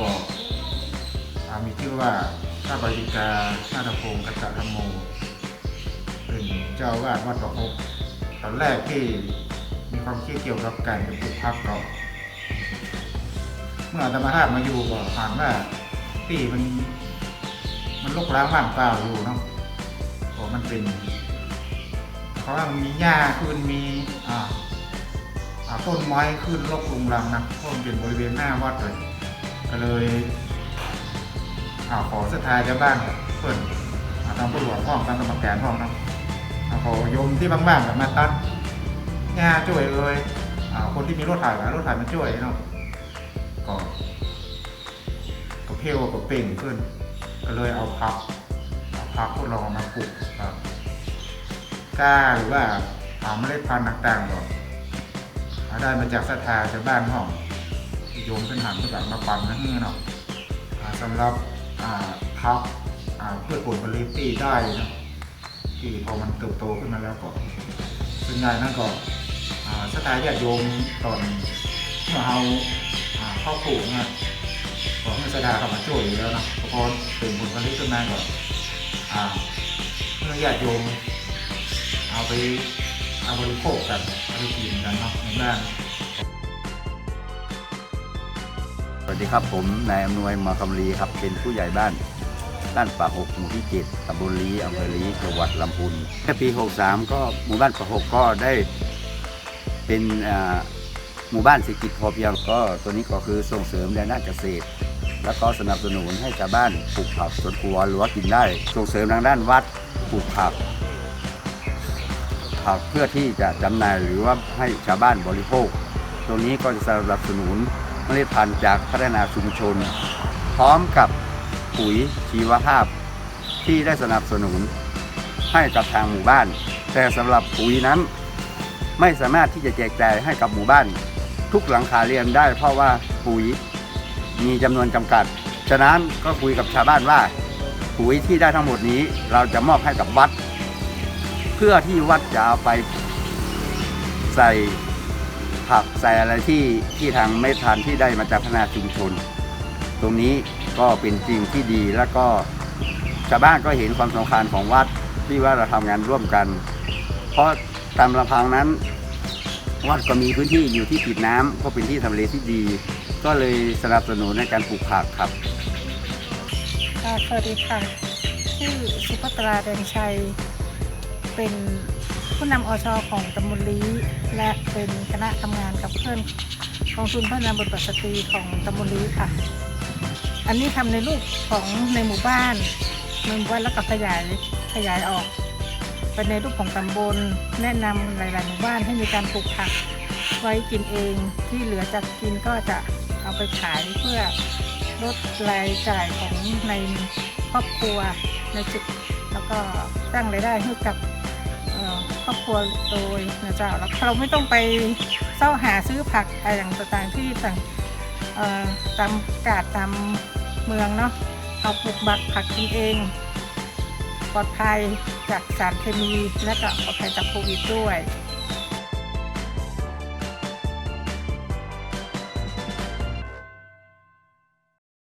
ก็อ่ามีชื่อว่าพระบริกานาถพงศ์กัตตธรรมโมเป็นเจ้าวาดวัดประพบตอนแรกที่มีความคิดเกี่ยวกับการจะปลูกพักก็เมื่ออาตมาภาพมาอยู่ก็ผ่านว่าที่มัน มันลกล้างว่างเปล่าอยู่เนาะก็มันเป็นเขาะว่ามีหญ้าขึ้นมีอ่าต้นไม้ขึ้นรกลุงรังนะเพราะมันเป็นบริเวณหน้าวัดเลย ก็เลยอ่าขอสถาเจ้าบ้านบเพื่อนอ่าทางผู้หลวงห้องทางกรรมการห้องนาะอ่าขอยมที่บ้างๆกับมาตัดหญ้าช่วยเอ่ยอ่าคนที่มีรถถ่ายกับรถถ่ายมาช่วยเนาะก็ก็เพลวก็เป่งขึ้น ก็เลยเอาพักเอาพักทดลองมาปลูกครับกล้าหรือว่าเอาเมล็ดพันธุ์ต่างๆก็เอาได้มาจากศรัทธาชาวบ้านห้อง โยมขึ้นหันเพื่อมาปั่นนั่นเนาะสำหรับพักอ่าพืชผลผลิตที่ได้นะที่พอมันเติบโตขึ้นมาแล้วก็ส่วนใหญ่นั่นก็อ่าศรัทธาญาติโยมตอนเมื่อเอาเข้าปลูกนะของเมื่สดาเข้ามาช่วยอยู่แล้วนะเพราะเป็นผลผลิตขึ้นมาก่อนเมื่อญาติโยมเอาไปเอาบริโภคกันเอาไปกินกันเนาะในบ้าน สวัสดีครับผมนายอำนวยมาคำลีครับเป็นผู้ใหญ่บ้านบ้านป่าหกหมู่ที่เจ็ดตำบลลีอำเภอลีจังหวัดลำพูนในปี 63 ก็หมู่บ้านป่าหกก็ได้เป็นอ่าหมู่บ้านเศรษฐกิจพอเพียงก็ตัวนี้ก็คือส่งเสริมในด้านเกษตร แล้วก็สนับสนุนให้ชาวบ้านปลูกผักสวนครัวหรือว่ากินได้ ส่งเสริมทางด้านวัดปลูกผักผักเพื่อที่จะจำหน่ายหรือว่าให้ชาวบ้านบริโภค ตรงนี้ก็จะสนับสนุน เมล็ดพันธุ์จากพัฒนาชุมชน พร้อมกับปุ๋ยชีวภาพที่ได้สนับสนุนให้กับทางหมู่บ้าน แต่สำหรับปุ๋ยนั้นไม่สามารถที่จะแจกจ่ายให้กับหมู่บ้าน ทุกหลังคาเรือนได้ เพราะว่าปุ๋ยมีจำนวนจำกัด ฉะนั้นก็คุยกับชาวบ้านว่า ปุ๋ยที่ได้ทั้งหมดนี้เราจะมอบให้กับวัด เพื่อที่วัดจะเอาไปใส่ ผักใส่อะไรที่ที่ทางไม่ทานที่ได้มาจากพัฒนาชุมชน ตรงนี้ก็เป็นจริงที่ดีแล้วก็ชาวบ้านก็เห็นความสำคัญของวัดที่ว่าเราทำงานร่วมกัน เพราะตามลำพังนั้น วัดก็มีพื้นที่อยู่ที่ติดน้ำก็เป็นที่ทำเลที่ดี ก็เลยสนับสนุนในการปลูกผักครับค่ะสวัสดีค่ะชื่อสุภัตราแดงชัยเป็น ผู้นำอชของตำบลลีและเป็นคณะทำงานกับเพื่อนกองทุนพัฒนาบทบาทสตรีของตำบลลีค่ะ อันนี้ทำในรูปของในหมู่บ้านในหมู่บ้านแล้วก็ขยายขยายออกไปในรูปของตำบลแนะนำหลาย ๆ หมู่บ้านให้มีการปลูกผักไว้กินเองที่เหลือจากกินก็จะเอาไปขายเพื่อลดรายจ่ายของในครอบครัวในจุดแล้วก็สร้างรายได้ให้กับ ครอบครัวโดยนะเจ้าแล้วเราไม่ต้องไปเส้าหาซื้อผักอะไรต่างๆที่ต่างตามกาดตามเมืองเนาะเอาปลูกบักผักกินเอง ปลอดภัยจากสารเคมีและก็ปลอดภัยจากโควิดด้วย